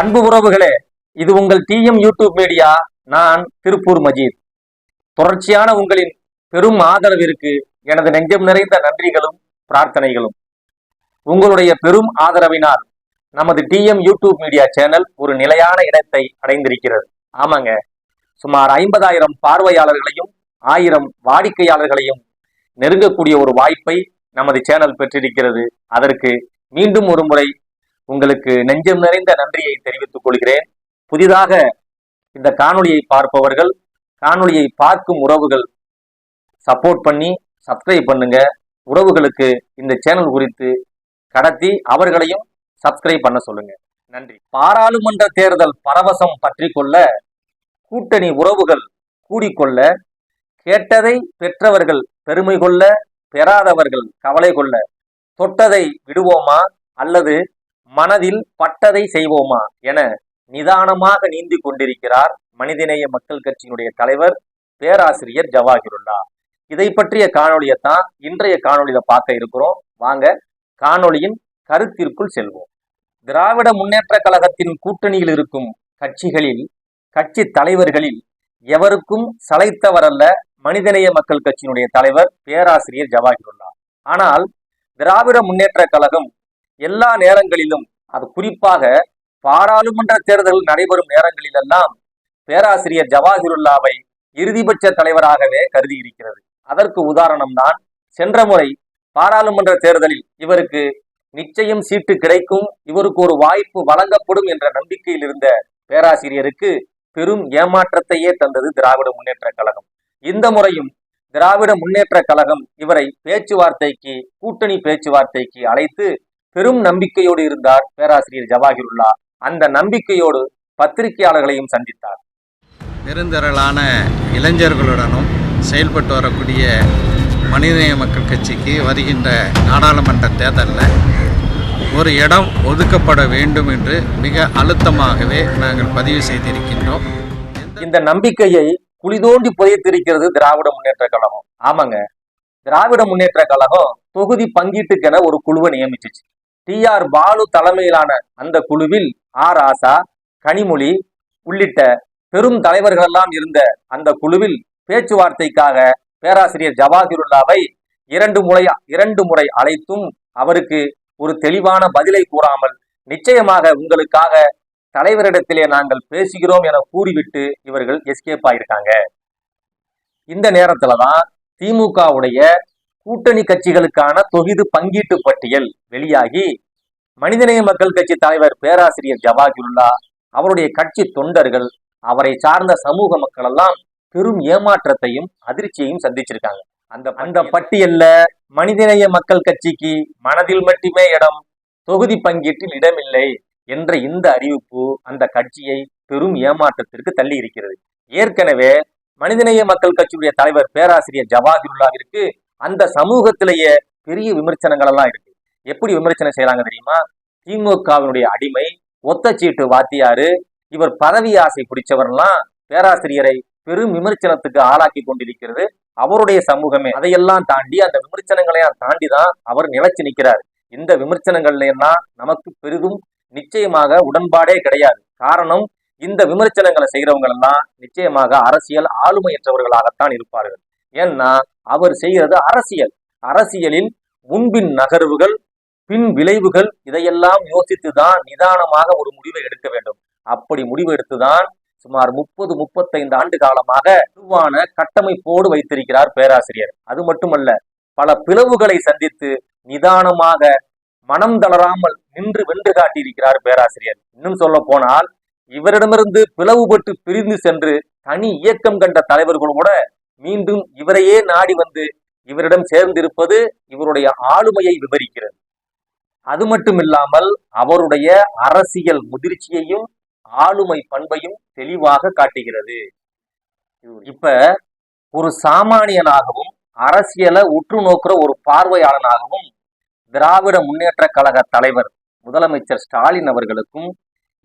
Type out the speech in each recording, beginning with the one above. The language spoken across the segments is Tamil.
அன்பு உறவுகளே இது உங்கள் டிஎம் யூடியூப் மீடியா நான் திருப்பூர் மஜீத். தொடர்ச்சியான உங்களின் பெரும் ஆதரவிற்கு எனது நெஞ்சம் நிறைந்த நன்றிகளும் பிரார்த்தனைகளும். உங்களுடைய பெரும் ஆதரவினால் நமது டிஎம் யூடியூப் மீடியா சேனல் ஒரு நிலையான இடத்தை அடைந்திருக்கிறது. ஆமாங்க. சுமார் ஐம்பதாயிரம் பார்வையாளர்களையும் ஆயிரம் வாடிக்கையாளர்களையும் நெருங்கக்கூடிய ஒரு வாய்ப்பை நமது சேனல் பெற்றிருக்கிறது. அதற்கு மீண்டும் ஒரு முறை உங்களுக்கு நெஞ்சம் நிறைந்த நன்றியை தெரிவித்துக் கொள்கிறேன். புதிதாக இந்த காணொளியை பார்ப்பவர்கள் காணொளியை பார்க்கும் உறவுகள் சப்போர்ட் பண்ணி சப்ஸ்கிரைப் பண்ணுங்க. உறவுகளுக்கு இந்த சேனல் குறித்து கடத்தி அவர்களையும் சப்ஸ்கிரைப் பண்ண சொல்லுங்க. நன்றி. பாராளுமன்ற தேர்தல் பரவசம் பற்றி கொள்ள கூட்டணி உறவுகள் கூடிக்கொள்ள கேட்டதை பெற்றவர்கள் பெருமை கொள்ள பெறாதவர்கள் கவலை கொள்ள தொட்டதை விடுவோமா அல்லது மனதில் பட்டதை செய்வோமா என நிதானமாக நீந்தி கொண்டிருக்கிறார் மனிதநேய மக்கள் கட்சியினுடைய தலைவர் பேராசிரியர் ஜவாஹிருல்லா இதை பற்றிய காணொலியை தான் இன்றைய காணொலியில பார்க்க இருக்கிறோம். வாங்க காணொளியின் கருத்திற்குள் செல்வோம். திராவிட முன்னேற்ற கழகத்தின் கூட்டணியில் இருக்கும் கட்சிகளில் கட்சி தலைவர்களில் எவருக்கும் சளைத்தவரல்ல மனிதநேய மக்கள் கட்சியினுடைய தலைவர் பேராசிரியர் ஜவாஹிருல்லா ஆனால் திராவிட முன்னேற்ற கழகம் எல்லா நேரங்களிலும் அது குறிப்பாக பாராளுமன்ற தேர்தல் நடைபெறும் நேரங்களிலெல்லாம் பேராசிரியர் ஜவாஹிருல்லாவை இறுதிபட்ச தலைவராகவே கருதி இருக்கிறது அதற்கு உதாரணம் தான் சென்ற முறை பாராளுமன்ற தேர்தலில் இவருக்கு நிச்சயம் சீட்டு கிடைக்கும் இவருக்கு ஒரு வாய்ப்பு வழங்கப்படும் என்ற நம்பிக்கையில் இருந்த பேராசிரியருக்கு பெரும் ஏமாற்றத்தையே தந்தது திராவிட முன்னேற்ற கழகம். இந்த முறையும் திராவிட முன்னேற்ற கழகம் இவரை பேச்சுவார்த்தைக்கு கூட்டணி பேச்சுவார்த்தைக்கு அழைத்து பெரும் நம்பிக்கையோடு இருந்தார் பேராசிரியர் ஜவாஹிருல்லா. அந்த நம்பிக்கையோடு பத்திரிகையாளர்களையும் சந்தித்தார். பெருந்திரளான இளைஞர்களுடனும் செயல்பட்டு வரக்கூடிய மனிதநேய மக்கள் கட்சிக்கு வருகின்ற நாடாளுமன்ற தேர்தலில் ஒரு இடம் ஒதுக்கப்பட வேண்டும் என்று மிக அழுத்தமாகவே நாங்கள் பதிவு செய்திருக்கின்றோம். இந்த நம்பிக்கையை குளிதோண்டி புதைத்திருக்கிறது திராவிட முன்னேற்ற கழகம். ஆமாங்க. திராவிட முன்னேற்ற கழகம் தொகுதி பங்கீட்டுக்கென ஒரு குழுவை நியமிச்சிச்சு. டி ஆர் பாலு தலைமையிலான அந்த குழுவில் ஆர் ஆசா கனிமொழி உள்ளிட்ட பெரும் தலைவர்களெல்லாம் இருந்த அந்த குழுவில் பேச்சுவார்த்தைக்காக பேராசிரியர் ஜவாஹிருல்லாவை இரண்டு முறை இரண்டு முறை அழைத்தும் அவருக்கு ஒரு தெளிவான பதிலை கூறாமல் நிச்சயமாக உங்களுக்காக தலைவரிடத்திலே நாங்கள் பேசுகிறோம் என கூறிவிட்டு இவர்கள் எஸ்கேப் ஆயிருக்காங்க. இந்த நேரத்துல தான் திமுகவுடைய கூட்டணி கட்சிகளுக்கான தொகுதி பங்கீட்டு பட்டியல் வெளியாகி மனிதநேய மக்கள் கட்சி தலைவர் பேராசிரியர் ஜவாஹிருல்லா அவருடைய கட்சி தொண்டர்கள் அவரை சார்ந்த சமூக மக்கள் எல்லாம் பெரும் ஏமாற்றத்தையும் அதிர்ச்சியையும் சந்திச்சிருக்காங்க. அந்த அந்த பட்டியல்ல மனிதநேய மக்கள் கட்சிக்கு மனதில் மட்டுமே இடம் தொகுதி பங்கீட்டில் இடமில்லை என்ற இந்த அறிவிப்பு அந்த கட்சியை பெரும் ஏமாற்றத்திற்கு தள்ளி இருக்கிறது. ஏற்கனவே மனிதநேய மக்கள் கட்சியுடைய தலைவர் பேராசிரியர் ஜவாஹிருல்லாவிற்கு அந்த சமூகத்திலேயே பெரிய விமர்சனங்கள் எல்லாம் இருக்கு. எப்படி விமர்சனம் செய்யறாங்க தெரியுமா? திமுகவினுடைய அடிமை ஒத்த சீட்டு வாத்தியாரு இவர் பதவி ஆசை பிடிச்சவர்லாம் பேராசிரியரை பெரும் விமர்சனத்துக்கு ஆளாக்கி கொண்டிருக்கிறது. அவருடைய சமூகமே. அதையெல்லாம் தாண்டி அந்த விமர்சனங்களையும் தாண்டி தான் அவர் நிலைச்சு நிற்கிறார் இந்த விமர்சனங்கள்ல எல்லாம் நமக்கு பெரிதும் நிச்சயமாக உடன்பாடே கிடையாது. காரணம் இந்த விமர்சனங்களை செய்யறவங்க எல்லாம் நிச்சயமாக அரசியல் ஆளுமையற்றவர்களாகத்தான் இருப்பார்கள். ஏன்னா அவர் செய்கிறது அரசியல். அரசியலில் முன்பின் நகர்வுகள் பின் விளைவுகள் இதையெல்லாம் யோசித்துதான் நிதானமாக ஒரு முடிவை எடுக்க வேண்டும். அப்படி முடிவு எடுத்துதான் சுமார் முப்பது முப்பத்தைந்து ஆண்டு காலமாக உருவான கட்டமைப்போடு வைத்திருக்கிறார் பேராசிரியர். அது மட்டுமல்ல பல பிளவுகளை சந்தித்து நிதானமாக மனம் தளராமல் நின்று வென்று காட்டியிருக்கிறார் பேராசிரியர். இன்னும் சொல்ல போனால் இவரிடமிருந்து பிளவுபட்டு பிரிந்து சென்று தனி இயக்கம் கண்ட தலைவர்கள் கூட மீண்டும் இவரையே நாடி வந்து இவரிடம் சேர்ந்திருப்பது இவருடைய ஆளுமையை விவரிக்கிறது அது மட்டும் இல்லாமல் அவருடைய அரசியல் முதிர்ச்சியையும் ஆளுமை பண்பையும் தெளிவாக காட்டுகிறது. இப்ப ஒரு சாமானியனாகவும் அரசியலை உற்று நோக்குற ஒரு பார்வையாளனாகவும் திராவிட முன்னேற்ற கழக தலைவர் முதலமைச்சர் ஸ்டாலின் அவர்களுக்கும்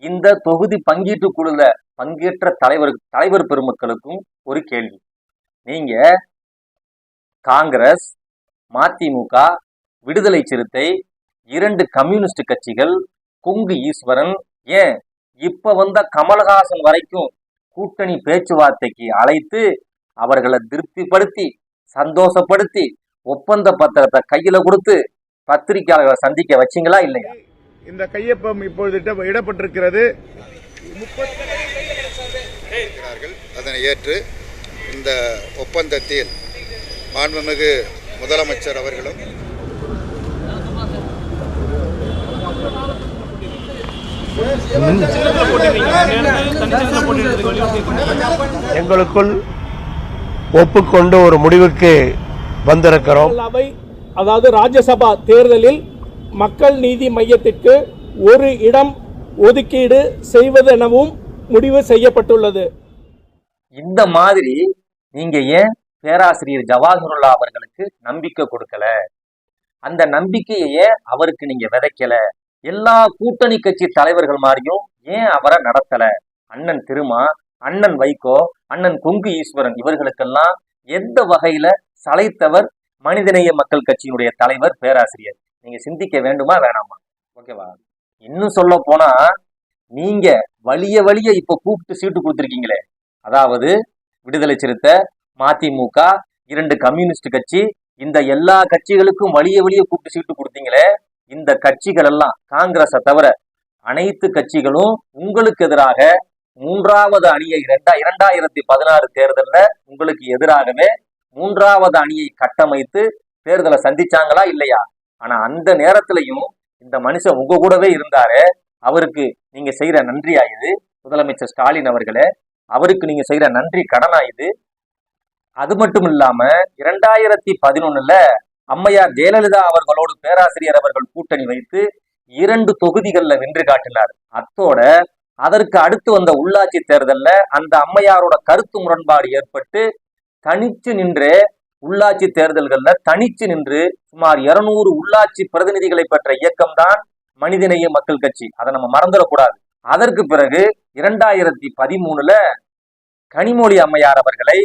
இந்த தொகுதி பங்கீட்டு குழுல பங்கேற்ற தலைவர் தலைவர் பெருமக்களுக்கும் ஒரு கேள்வி. நீங்க காங்கிரஸ் மதிமுக விடுதலை சிறுத்தை இரண்டு கம்யூனிஸ்ட் கட்சிகள் கொங்கு ஈஸ்வரன் ஏன் இப்ப வந்த கமல்ஹாசன் வரைக்கும் கூட்டணி பேச்சுவார்த்தைக்கு அழைத்து அவர்களை திருப்திப்படுத்தி சந்தோஷப்படுத்தி ஒப்பந்த பத்திரத்தை கையில கொடுத்து பத்திரிகையாளர்களை சந்திக்க வச்சீங்களா இல்லையா? இந்த கையொப்பம் இப்பொழுது இட- இடப்பட்டிருக்கிறது இருக்கிறார்கள் அதனை ஏற்று இந்த ஒப்பந்தத்தில் மாண்புமிகு முதலமைச்சர் அவர்களும் எங்களுக்குள் ஒப்புக்கொண்டு ஒரு முடிவுக்கு வந்திருக்கிறோம். அவை அதாவது ராஜ்யசபா தேர்தலில் மக்கள் நீதி மையத்திற்கு ஒரு இடம் ஒதுக்கீடு செய்வதெனவும் முடிவு செய்யப்பட்டுள்ளது. இந்த மாதிரி நீங்க ஏன் பேராசிரியர் ஜவாஹருல்லா அவர்களுக்கு நம்பிக்கை கொடுக்கல? அந்த நம்பிக்கையை ஏன் அவருக்கு நீங்க விதைக்கல? எல்லா கூட்டணி கட்சி தலைவர்கள் மாதிரியும் ஏன் அவரை நடத்தல? அண்ணன் திருமா அண்ணன் வைகோ அண்ணன் கொங்கு ஈஸ்வரன் இவர்களுக்கெல்லாம் எந்த வகையில சளைத்தவர் மனிதநேய மக்கள் கட்சியினுடைய தலைவர் பேராசிரியர்? நீங்க சிந்திக்க வேண்டுமா வேணாமா? ஓகேவா? இன்னும் சொல்ல போனா நீங்க வலிய வழிய இப்ப கூப்பிட்டு சீட்டு கொடுத்துருக்கீங்களே. அதாவது விடுதலை சிறுத்தை மதிமுக இரண்டு கம்யூனிஸ்ட் கட்சி இந்த எல்லா கட்சிகளுக்கும் வழிய வழிய கூப்பிட்டு சீட்டு கொடுத்தீங்களே இந்த கட்சிகள் எல்லாம் காங்கிரஸை தவிர அனைத்து கட்சிகளும் உங்களுக்கு எதிராக மூன்றாவது அணியை இரண்டா இரண்டாயிரத்தி பதினாறு தேர்தலில் உங்களுக்கு எதிராகவே மூன்றாவது அணியை கட்டமைத்து தேர்தலை சந்திச்சாங்களா இல்லையா? ஆனா அந்த நேரத்திலையும் இந்த மனுஷன் உங்க கூடவே இருந்தாரு அவருக்கு நீங்க செய்யற நன்றி ஆயுது முதலமைச்சர் ஸ்டாலின் அவர்களே அவருக்கு நீங்க செய்யற நன்றி கடனா இது. அது மட்டும் இல்லாம இரண்டாயிரத்தி பதினொன்னுல அம்மையார் ஜெயலலிதா அவர்களோடு பேராசிரியர் அவர்கள் கூட்டணி வைத்து இரண்டு தொகுதிகள்ல வென்று காட்டினார். அத்தோட அதற்கு அடுத்து வந்த உள்ளாட்சி தேர்தல்ல அந்த அம்மையாரோட கருத்து முரண்பாடு ஏற்பட்டு தனிச்சு நின்றே உள்ளாட்சி தேர்தல்கள்ல தனிச்சு நின்று சுமார் இருநூறு உள்ளாட்சி பிரதிநிதிகளை பெற்ற இயக்கம்தான் மனிதநேய மக்கள் கட்சி. அதை நம்ம மறந்துடக்கூடாது. அதற்கு பிறகு இரண்டாயிரத்தி பதிமூணுல கனிமொழி அம்மையார் அவர்களை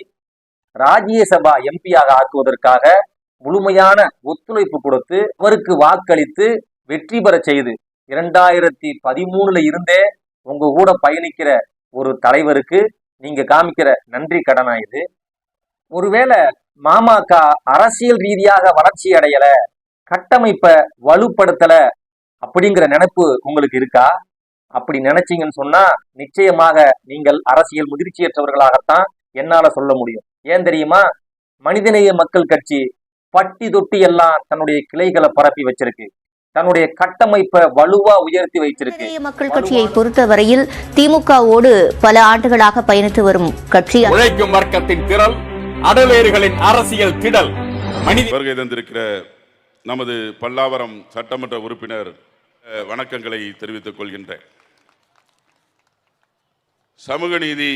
ராஜ்யசபா எம்பியாக ஆக்குவதற்காக முழுமையான ஒத்துழைப்பு கொடுத்து அவருக்கு வாக்களித்து வெற்றி பெற செய்து இரண்டாயிரத்தி பதிமூணுல இருந்தே உங்க கூட பயணிக்கிற ஒரு தலைவருக்கு நீங்க காமிக்கிற நன்றி கடனா இது. ஒருவேளை மாமாக்க அரசியல் ரீதியாக வளர்ச்சி அடையல கட்டமைப்பை வலுப்படுத்தல அப்படிங்கிற நினைப்பு உங்களுக்கு இருக்கா? அப்படி நினைச்சீங்கன்னு சொன்னா நிச்சயமாக நீங்கள் அரசியல் முதிர்ச்சியற்றவர்களாகத்தான் என்னால சொல்ல முடியும். ஏன் தெரியுமா? மனிதநேய மக்கள் கட்சி பட்டி தொட்டி எல்லாம் தன்னுடைய கிளைகளை பரப்பி வச்சிருக்கு. தன்னுடைய கட்டமைப்பை வலுவா உயர்த்தி வைச்சிருக்கு. மனிதநேய மக்கள் கட்சியை பொறுத்தவரையில் திமுகவோடு பல ஆண்டுகளாக பயணித்து வரும் கட்சி. உழைக்கும் வர்க்கத்தின் திரள் அடலேறுகளின் அரசியல் திடல். மனித வருகை தந்திருக்கிற நமது பல்லாவரம் சட்டமன்ற உறுப்பினர் வணக்கங்களை தெரிவித்துக் கொள்கின்றேன். சமூக நீதி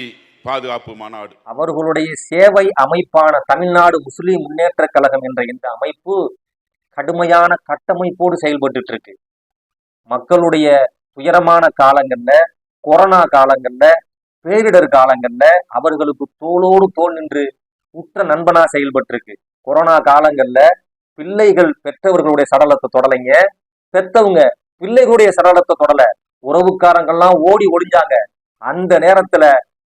பாதுகாப்பு மாநாடு. அவர்களுடைய சேவை அமைப்பான தமிழ்நாடு முஸ்லிம் முன்னேற்ற கழகம் என்ற இந்த அமைப்பு கடுமையான கட்டமைப்போடு செயல்பட்டுட்டு இருக்கு மக்களுடைய துயரமான காலங்கள்ல கொரோனா காலங்கள்ல பேரிடர் காலங்கள்ல அவர்களுக்கு தோளோடு தோல் நின்று உற்ற நண்பனா செயல்பட்டு இருக்கு கொரோனா காலங்கள்ல பிள்ளைகள் பெற்றவர்களுடைய சடலத்தை தொடலைங்க பெத்தவங்க பிள்ளைகளுடைய சடலத்தை தொடல. உறவுக்காரங்கள்லாம் ஓடி ஒளிஞ்சாங்க அந்த நேரத்துல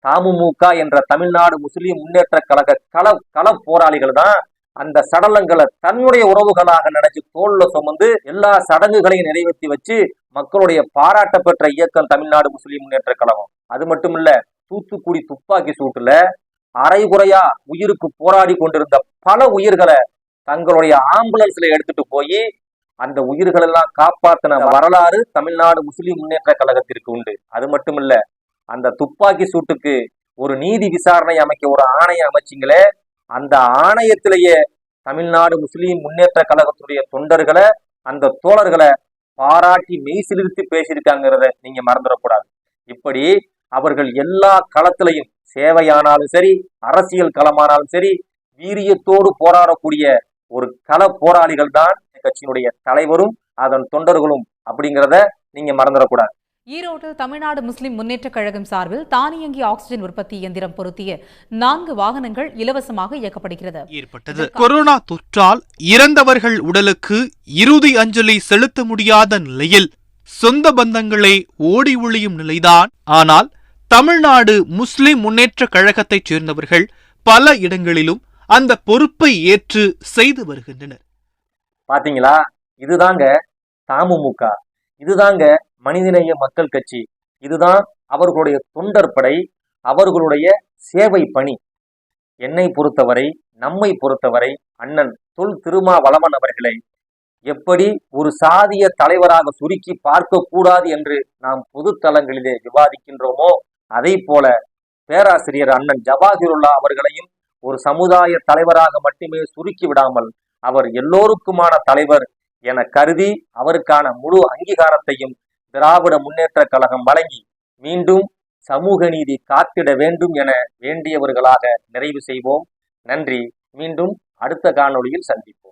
தமுமுக என்ற தமிழ்நாடு முஸ்லிம் முன்னேற்ற கழக கள கள போராளிகள் தான் அந்த சடலங்களை தன்னுடைய உறவுகளாக நினைச்சு தோல்ல சுமந்து எல்லா சடங்குகளையும் நிறைவேற்றி வச்சு மக்களுடைய பாராட்ட பெற்ற இயக்கம் தமிழ்நாடு முஸ்லிம் முன்னேற்ற கழகம். அது மட்டும் இல்ல தூத்துக்குடி துப்பாக்கி சூட்டுல அரைகுறையா உயிருக்கு போராடி கொண்டிருந்த பல உயிர்களை தங்களுடைய ஆம்புலன்ஸ்ல எடுத்துட்டு போய் அந்த உயிர்கள் எல்லாம் காப்பாத்தின வரலாறு தமிழ்நாடு முஸ்லிம் முன்னேற்ற கழகத்திற்கு உண்டு. அது மட்டுமில்ல அந்த துப்பாக்கி சூட்டுக்கு ஒரு நீதி விசாரணை அமைக்க ஒரு ஆணையம் அமைச்சிங்களே அந்த ஆணையத்திலேயே தமிழ்நாடு முஸ்லிம் முன்னேற்ற கழகத்துடைய தொண்டர்களை அந்த தோழர்களை பாராட்டி மெய் சிலிர்த்து பேசியிருக்காங்கிறத நீங்க மறந்துடக்கூடாது. இப்படி அவர்கள் எல்லா களத்திலையும் சேவையானாலும் சரி அரசியல் களமானாலும் சரி வீரியத்தோடு போராடக்கூடிய ஒரு கள போராளிகள் தான் கட்சியினுடைய தலைவரும் அதன் தொண்டர்களும் அப்படிங்கிறத நீங்க மறந்துடக்கூடாது. ஈரோட்டில் தமிழ்நாடு முஸ்லிம் முன்னேற்றக் கழகம் சார்பில் தானியங்கி ஆக்ஸிஜன் உற்பத்தி இயந்திரம் பொருத்திய நான்கு வாகனங்கள் இலவசமாக இயக்கப்படுகிறது. ஏற்பட்டது. கொரோனா தொற்றால் இறந்தவர்கள் உடலுக்கு இறுதி அஞ்சலி செலுத்த முடியாத நிலையில் சொந்த பந்தங்களை ஓடி ஒளியும் நிலைதான். ஆனால் தமிழ்நாடு முஸ்லிம் முன்னேற்ற கழகத்தைச் சேர்ந்தவர்கள் பல இடங்களிலும் அந்த பொறுப்பை ஏற்று செய்து வருகின்றனர். பாத்தீங்களா? இதுதாங்க தமுமுக இதுதாங்க மனிதநேய மக்கள் கட்சி. இதுதான் அவர்களுடைய தொண்டர் படை அவர்களுடைய சேவை பணி. என்னை பொறுத்தவரை நம்மை பொறுத்தவரை அண்ணன் தொல் திருமாவளவன் அவர்களை எப்படி ஒரு சாதிய தலைவராக சுருக்கி பார்க்க கூடாது என்று நாம் பொது தளங்களிலே விவாதிக்கின்றோமோ அதை போல பேராசிரியர் அண்ணன் ஜவாஹிருல்லா அவர்களையும் ஒரு சமுதாய தலைவராக மட்டுமே சுருக்கி விடாமல் அவர் எல்லோருக்குமான தலைவர் என கருதி அவருக்கான முழு அங்கீகாரத்தையும் திராவிட முன்னேற்ற கழகம் வழங்கி மீண்டும் சமூக நீதி காத்திட வேண்டும் என வேண்டியவர்களாக நிறைவு செய்வோம். நன்றி. மீண்டும் அடுத்த காணொளியில் சந்திப்போம்.